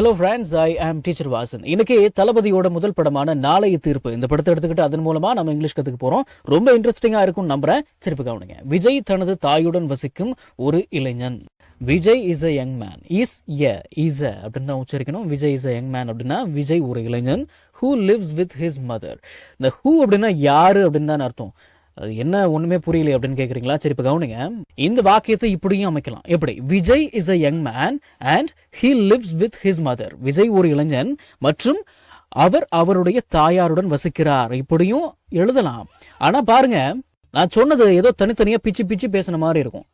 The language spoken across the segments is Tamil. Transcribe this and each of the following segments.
ஹலோ ஃப்ரெண்ட்ஸ் ஐ ஆம் டீச்சர் வாசன் இன்னைக்கு தளபதியோட முதல் படமான நாளைய தீர்ப்பு. இந்த படத்தை எடுத்துக்கிட்டு அதன் மூலமா நம்ம இங்கிலீஷ் கத்துக்க போறோம். ரொம்ப இன்ட்ரெஸ்டிங்கா இருக்கும் நம்புறேன். சிறப்பு கவனிங்க. விஜய் தனது தாயுடன் வசிக்கும் ஒரு இளைஞன். Vijay is a young man is a is a அப்படின்னு தான் உச்சரிக்கணும். Vijay is a young man அப்படின்னா விஜய் ஒரு இளைஞன் who lives with his mother இந்த ஹூ அப்படின்னா யாரு அப்படின்னு தான் அர்த்தம். என்ன ஒண்ணுமே புரியல அப்படின்னு கேக்குறீங்களா? சரி இப்ப கவனிங்க. இந்த வாக்கியத்தை இப்படியும் அமைக்கலாம். எப்படி? Vijay is a young man and he lives with his mother Vijay ஒரு இளைஞன் மற்றும் அவர் அவருடைய தாயாருடன் வசிக்கிறார். இப்படியும் எழுதலாம். ஆனா பாருங்க நான் சொன்னது ஏதோ தனித்தனியா பிச்சு பிச்சு பேசின மாதிரி இருக்கும்.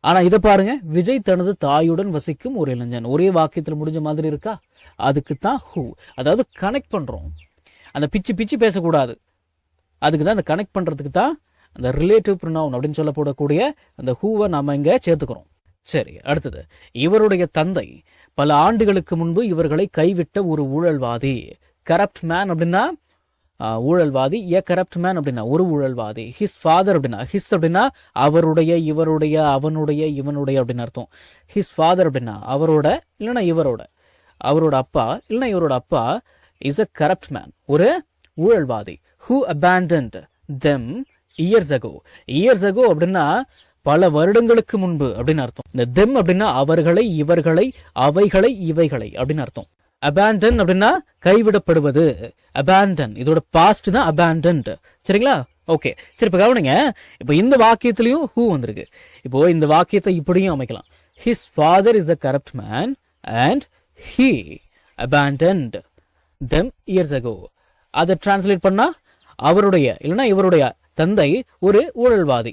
ஆனா இதை பாருங்க விஜய் தனது தாயுடன் வசிக்கும் ஒரு இளைஞன். ஒரே வாக்கியத்துல முடிஞ்ச மாதிரி இருக்கா? அதுக்கு தான் ஹூ அதாவது கனெக்ட் பண்றோம். அந்த பிச்சு பிச்சு பேசக்கூடாது. அதுக்கு தான் அந்த கனெக்ட் பண்ணுறதுக்கு தான் அந்த ரிலேட்டிவ் ப்ரொனவுன் அப்படின்னு சொல்லப்படக்கூடிய அந்த ஹூவை நம்ம இங்கே சேர்த்துக்கிறோம். சரி அடுத்தது. இவருடைய தந்தை பல ஆண்டுகளுக்கு முன்பு இவர்களை கைவிட்ட ஒரு ஊழல்வாதி. கரப்ட் மேன் அப்படின்னா ஊழல்வாதி. ஏ கரப்ட் மேன் அப்படின்னா ஒரு ஊழல்வாதி. ஹிஸ் ஃபாதர் அப்படின்னா ஹிஸ் அப்படின்னா அவருடைய இவருடைய அவனுடைய இவனுடைய அப்படின்னு அர்த்தம். ஹிஸ் ஃபாதர் அப்படின்னா அவரோட இல்லைன்னா இவரோட. அவரோட அப்பா இல்லைன்னா இவரோட அப்பா இஸ் அ கரப்ட் மேன் ஒரு ஊழல்வாதி. Who abandoned them years ago years ago அப்படின்னா பல வருடங்களுக்கு முன்பு அப்படின்னு அர்த்தம். இந்த தெம் அப்படின்னா அவர்களை இவர்களை அவைகளை இவைகளை அப்படின்னு அர்த்தம். அபேண்டன் அப்படின்னா கைவிடப்படுவது. அபேண்டன் இதோட பாஸ்ட் தான் அபேண்டன்ட் சரிங்களா? ஓகே சரி இப்ப கவனிங்க. இப்போ இந்த வாக்கியத்திலையும் ஹூ வந்திருக்கு. இப்போ இந்த வாக்கியத்தை இப்படியும் அமைக்கலாம். His father is the corrupt man and he abandoned them years ago அதை டிரான்ஸ்லேட் பண்ணா அவருடைய இல்லைன்னா இவருடைய தந்தை ஒரு ஊழல்வாதி.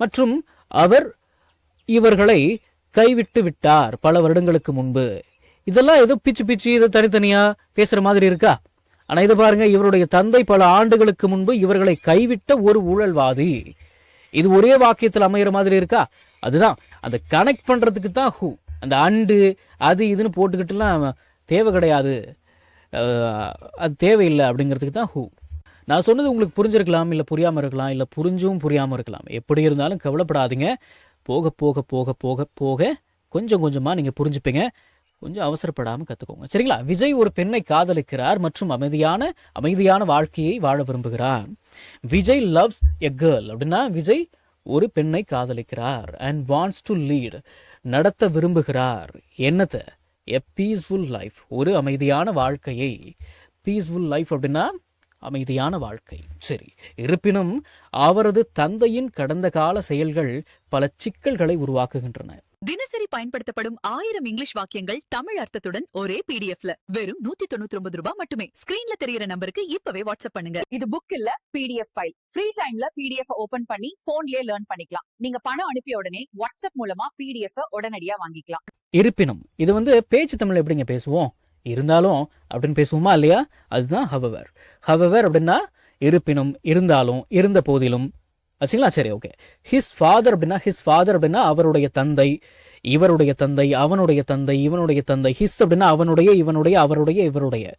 மற்றும் அவர் இவர்களை கைவிட்டு விட்டார் பல வருடங்களுக்கு முன்பு. இதெல்லாம் ஏதோ பிச்சு பிச்சு இதை தனித்தனியா பேசுற மாதிரி இருக்கா? ஆனா இதை பாருங்க இவருடைய தந்தை பல ஆண்டுகளுக்கு முன்பு இவர்களை கைவிட்ட ஒரு ஊழல்வாதி. இது ஒரே வாக்கியத்தில் அமையிற மாதிரி இருக்கா? அதுதான். அதை கனெக்ட் பண்றதுக்கு தான் ஹூ அந்த அண்டு அது இதுன்னு போட்டுக்கிட்டுலாம் தேவை கிடையாது. அது தேவையில்லை அப்படிங்கிறதுக்கு தான் ஹூ நான் சொன்னது உங்களுக்கு புரிஞ்சிருக்கலாம் இல்லை புரியாமல் இருக்கலாம் இல்லை புரிஞ்சும் புரியாமல் இருக்கலாம். எப்படி இருந்தாலும் கவலைப்படாதீங்க. போக போக போக போக போக கொஞ்சம் கொஞ்சமாக நீங்கள் புரிஞ்சுப்பீங்க. கொஞ்சம் அவசரப்படாமல் கற்றுக்கோங்க சரிங்களா? விஜய் ஒரு பெண்ணை காதலிக்கிறார் மற்றும் அமைதியான அமைதியான வாழ்க்கையை வாழ விரும்புகிறார். விஜய் லவ்ஸ் எ கேர்ள் அப்படின்னா விஜய் ஒரு பெண்ணை காதலிக்கிறார் அண்ட் வாண்ட்ஸ் டு லீட் நடத்த விரும்புகிறார். என்னத்தை எ பீஸ்ஃபுல் லைஃப் ஒரு அமைதியான வாழ்க்கையை. பீஸ்ஃபுல் லைஃப் அப்படின்னா அமைதியான வாழ்க்கை. சரி இருப்பினும் அவரது தந்தையின் கடந்த கால செயல்கள் பல சிக்கல்களை உருவாக்குகின்றன. தினசரி பயன்படுத்தப்படும் ஆயிரம் இங்கிலீஷ் வாக்கியங்கள் தமிழ் அர்த்தத்துடன் ஒரே பிடிஎஃப்ல வெறும் நூத்தி தொண்ணூத்தி ஒன்பது ரூபாய் மட்டுமே. ஸ்கிரீன்ல தெரியற நம்பருக்கு இப்பவே வாட்ஸ்அப் பண்ணுங்க. இது புக் இல்ல பிடிஎஃப் ஃபைல் ஃப்ரீ டைம்ல பிடிஎஃப் ஓபன் பண்ணி போன்லயே லேர்ன் பண்ணிக்கலாம். நீங்க பணம் அனுப்பிய உடனே வாட்ஸ்அப் மூலமா பிடிஎஃப் உடனடியா வாங்கிக்கலாம். இருப்பினும் இது வந்து பேச்சு தமிழ் எப்படிங்க பேசுவோம்? இருந்தாலும் அப்படின்னு பேசுவோமா இல்லையா? அதுதான் ஹவவர் ஹவவர் அப்படின்னா இருப்பினும் இருந்தாலும் இருந்த போதிலும். ஆச்சுங்களா? சரி ஓகே ஹிஸ் ஃபாதர் அப்படின்னா ஹிஸ் ஃபாதர் அப்படின்னா அவருடைய தந்தை இவருடைய தந்தை அவனுடைய தந்தை இவனுடைய தந்தை. ஹிஸ் அப்படின்னா அவனுடைய இவனுடைய அவருடைய இவருடைய.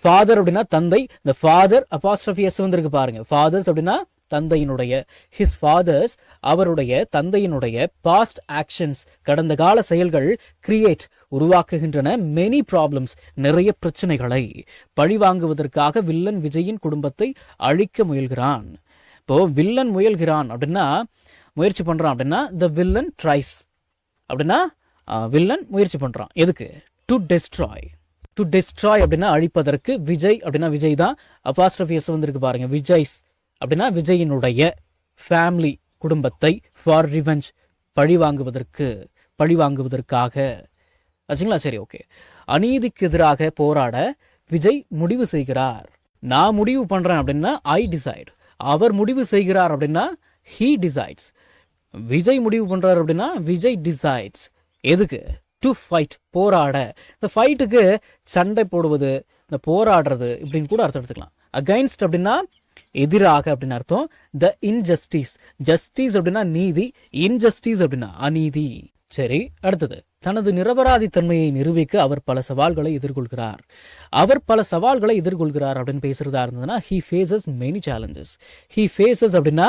ஃபாதர் அப்படின்னா தந்தை. இந்த ஃபாதர் அப்பாஸ்ட்ரஃபி எஸ் வந்திருக்கு பாருங்க. ஃபாதர்ஸ் அப்படின்னா தந்தையினுடைய ஹிஸ் ஃபாதர்ஸ் அவருடைய தந்தையினுடைய பாஸ்ட் ஆக்ஷன்ஸ் கடந்த கால செயல்கள் கிரியேட் உருவாக்குகின்றன மெனி ப்ராப்ளம்ஸ் நிறைய பிரச்சனைகளை. பழிவாங்குவதற்காக வில்லன் விஜயின் குடும்பத்தை அழிக்க முயல்கிறான். இப்போ வில்லன் முயல்கிறான் அப்படின்னா முயற்சி பண்றான் அப்படின்னா த வில்லன் ட்ரைஸ் அப்படின்னா வில்லன் முயற்சி பண்றான். எதுக்கு? டு டெஸ்ட்ராய் டு டெஸ்ட்ராய் அப்படின்னா அழிப்பதற்கு விஜய் அப்படின்னா விஜய் தான். அபாஸ்ட்ரபியஸ் வந்திருக்கு பாருங்க. விஜய்ஸ் அப்படின்னா விஜயினுடைய ஃபேமிலி குடும்பத்தை ஃபார் ரிவெஞ்ச் பழி வாங்குவதற்கு பழி வாங்குவதற்காக. ஆச்சுங்களா? சரி ஓகே அநீதிக்கு எதிராக போராட விஜய் முடிவு செய்கிறார். நான் முடிவு பண்றேன் அப்படின்னா ஐ டிசைட் அவர் முடிவு செய்கிறார் அப்படின்னா ஹீ டிசைட்ஸ் விஜய் முடிவு பண்றாரு அப்படின்னா விஜய் டிசைட்ஸ் எதுக்கு? டு ஃபைட் போராட. இந்த ஃபைட்டுக்கு சண்டை போடுவது இந்த போராடுறது இப்படின்னு கூட அர்த்தம் எடுத்துக்கலாம். அகைன்ஸ்ட் அப்படின்னா எதிராக அப்படின்னு அர்த்தம் த இன்ஜஸ்டிஸ் ஜஸ்டிஸ் அப்படின்னா நீதி இன்ஜஸ்டிஸ் அப்படின்னா அநீதி. சரி அடுத்தது. தனது நிரபராதி தன்மையை நிரூபிக்க அவர் பல சவால்களை எதிர்கொள்கிறார். அவர் பல சவால்களை எதிர்கொள்கிறார் அப்படின்னு பேசுறதா இருந்ததுன்னா he faces many challenges he faces அப்படின்னா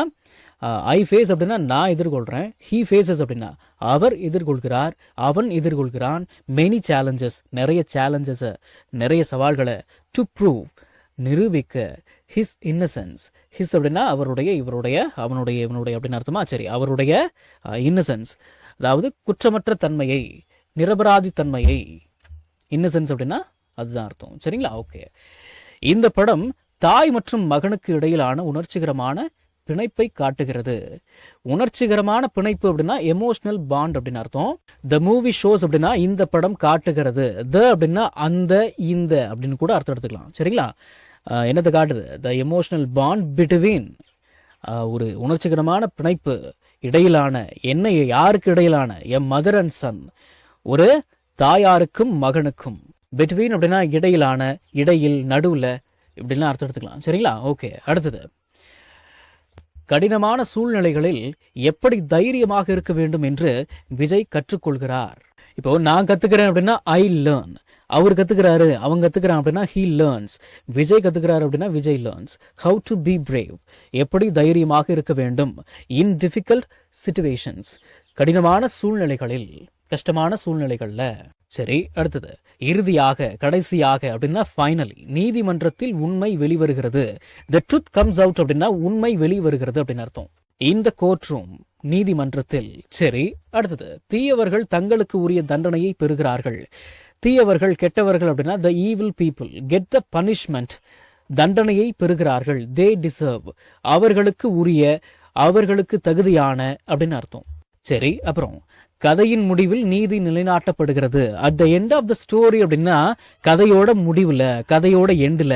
uh, ஐ ஃபேஸ் அப்படின்னா நான் எதிர்கொள்றேன். ஹீ ஃபேஸஸ் அப்படின்னா அவர் எதிர்கொள்கிறார் அவன் எதிர்கொள்கிறான். மெனி சேலஞ்சஸ் நிறைய சேலஞ்சஸ் நிறைய சவால்களை டு ப்ரூவ் நிரூபிக்க ஹிஸ் இன்னசென்ஸ் ஹிஸ் அப்படின்னா அவருடைய இவருடைய அவனுடைய இவனுடைய அப்படின்னு அர்த்தமா? சரி அவருடைய இன்னசென்ஸ் அதாவது குற்றமற்ற தன்மையை நிரபராதி தன்மையை. இன்னசென்ஸ் அப்படின்னா அதுதான் அர்த்தம். சரிங்களா? ஓகே. இந்த படம் தாய் மற்றும் மகனுக்கு இடையிலான உணர்ச்சிகரமான பிணைப்பை காட்டுகிறது. உணர்ச்சிகரமான பிணைப்பு அப்படின்னா எமோஷனல் பாண்ட் அப்படின்னு அர்த்தம். த மூவி ஷோஸ் அப்படின்னா இந்த படம் காட்டுகிறது. த அப்படின்னா அந்த இந்த அப்படின்னு கூட அர்த்தம் எடுத்துக்கலாம். சரிங்களா? என்னத்தை காட்டுது? த எமோஷனல் பாண்ட் பிட்வீன் ஒரு உணர்ச்சிகரமான பிணைப்பு இடையிலான என்ன யாருக்கு இடையிலான எ மதர் அண்ட் சன் ஒரு தாயாருக்கும் மகனுக்கும் பிட்வீன் அப்படின்னா இடையிலான இடையில் நடுவில் இப்படிலாம் அர்த்தம் எடுத்துக்கலாம். சரிங்களா? ஓகே அடுத்தது. கடினமான சூழ்நிலைகளில் எப்படி தைரியமாக இருக்க வேண்டும் என்று விஜய் கற்றுக்கொள்கிறார். இப்போ நான் கத்துக்கிறேன் அப்படின்னா ஐ லேர்ன் அவர் கத்துக்கிறாரு அவங்க கத்துக்கிறான் அப்படின்னா ஹீ லேர்ன்ஸ் விஜய் கத்துக்கிறாரு அப்படின்னா Vijay learns how to be brave எப்படி தைரியமாக இருக்க வேண்டும். இன் டிஃபிகல்ட் சிச்சுவேஷன்ஸ் கடினமான சூழ்நிலைகளில் கஷ்டமான சூழ்நிலைகள்ல. சரி அடுத்தது. இறுதியாக கடைசியாக அப்படின்னா ஃபைனலி நீதிமன்றத்தில் உண்மை வெளிவருகிறது. த ட்ரூத் கம்ஸ் அவுட் அப்படின்னா உண்மை வெளிவருகிறது அப்படின்னு அர்த்தம். இந்த கோர்ட் ரூம் நீதிமன்றத்தில். சரி அடுத்தது. தீயவர்கள் தங்களுக்கு உரிய தண்டனையை பெறுகிறார்கள். தீயவர்கள் கெட்டவர்கள் அப்படின்னா the evil people get the punishment தண்டனையை பெறுகிறார்கள். தே டிசர்வ் அவர்களுக்கு உரிய அவர்களுக்கு தகுதியான அப்படின்னு அர்த்தம். சரி அப்புறம் கதையின் முடிவில் நீதி நிலைநாட்டப்படுகிறது. At the end of the story அப்படின்னா கதையோட முடிவுல கதையோட எண்டுல